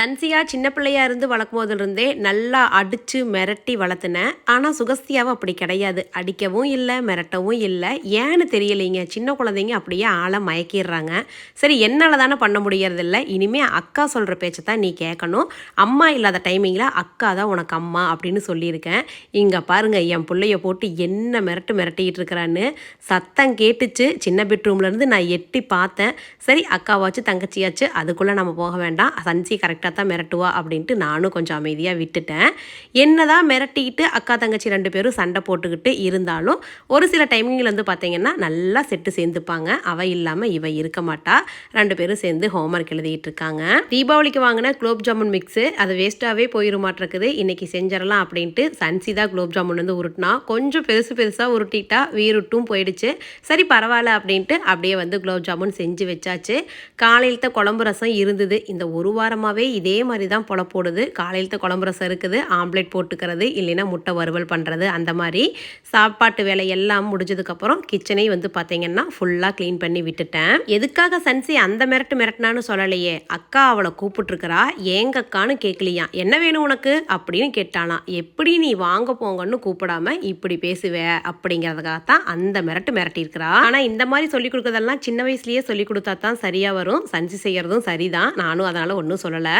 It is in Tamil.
சன்சியா சின்ன பிள்ளையாக இருந்து வளர்க்கும் போதிலிருந்தே நல்லா அடித்து மிரட்டி வளர்த்துனேன். ஆனால் சுகஸ்தியாவும் அப்படி கிடையாது. அடிக்கவும் இல்லை மிரட்டவும் இல்லை. ஏன்னு தெரியலைங்க. சின்ன குழந்தைங்க அப்படியே ஆளை மயக்கிடுறாங்க. சரி என்னால் தானே பண்ண முடியறதில்ல. இனிமேல் அக்கா சொல்கிற பேச்சை தான் நீ கேட்கணும். அம்மா இல்லாத டைமிங்கில் அக்கா தான் உனக்கு அம்மா அப்படின்னு சொல்லியிருக்கேன். இங்கே பாருங்க என் பிள்ளைய போட்டு என்ன மிரட்டு மிரட்டிக்கிட்டு இருக்கிறான்னு. சத்தம் கேட்டுச்சு. சின்ன பெட்ரூம்லேருந்து நான் எட்டி பார்த்தேன். சரி அக்காவாச்சு தங்கச்சியாச்சு அதுக்குள்ளே நம்ம போக வேண்டாம். சன்சி கரெக்டாக தான் மிரட்டுவா அப்படின்ட்டு நானும் கொஞ்சம் அமைதியாக விட்டுட்டேன். என்ன தான் மிரட்டிக்கிட்டு அக்கா தங்கச்சி ரெண்டு பேரும் சண்டை போட்டுக்கிட்டு இருந்தாலும் ஒரு சில டைமிங்கில் வந்து பார்த்தீங்கன்னா நல்லா செட்டு சேர்ந்துப்பாங்க. அவ இல்லாமல் இவ இருக்க மாட்டா. ரெண்டு பேரும் சேர்ந்து ஹோம்ஒர்க் எழுதிட்டு இருக்காங்க. தீபாவளிக்கு வாங்கின குலோப் ஜாமுன் மிக்ஸு அது வேஸ்ட்டாகவே போயிருமாட்டிருக்குது. இன்னைக்கு செஞ்சிடலாம் அப்படின்ட்டு சன்சி தான் குலோப் ஜாமுன் வந்து உருட்டினா கொஞ்சம் பெருசு பெருசாக உருட்டிட்டா வீருட்டும் போயிடுச்சு. சரி பரவாயில்ல அப்படின்ட்டு அப்படியே வந்து குலோப் ஜாமுன் செஞ்சு வச்சாச்சு. தான் குழம்பு ரசம் இருந்தது. இந்த ஒரு வாரமாகவே இதே மாதிரி தான் பொழப்போடுது காலையில் குழம்பு ரசம் இருக்குது. ஆம்லேட் போட்டுக்கிறது இல்லைன்னா முட்டை வறுவல் பண்ணுறது அந்த மாதிரி. சாப்பாட்டு வேலை எல்லாம் முடிஞ்சதுக்கப்புறம் கிச்சனை வந்து பார்த்தீங்கன்னா ஃபுல்லாக க்ளீன் பண்ணி விட்டுட்டேன். எதுக்காக சன்சி அந்த மிரட்டு மிரட்டினான்னு சொல்லலையே. அக்கா அவளை கூப்பிட்டுருக்கிறா. ஏங்க அக்கான்னு கேட்கலையா என்ன வேணும் உனக்கு? அப்படின்னு கேட்டானா. எப்படி நீ வாங்க போங்கன்னு கூப்பிடாம இப்படி பேசுவே? அப்படிங்கிறதுக்காக தான் அந்த மிரட்டு மிரட்டியிருக்கிறா. ஆனால் இந்த மாதிரி சொல்லி கொடுக்கறதெல்லாம் சின்ன வயசுலேயே சொல்லி கொடுத்தா தான் சரியாக வரும். சன்சி செய்கிறதும் சரிதான். நானும் அதனால் ஒன்றும் சொல்லலை.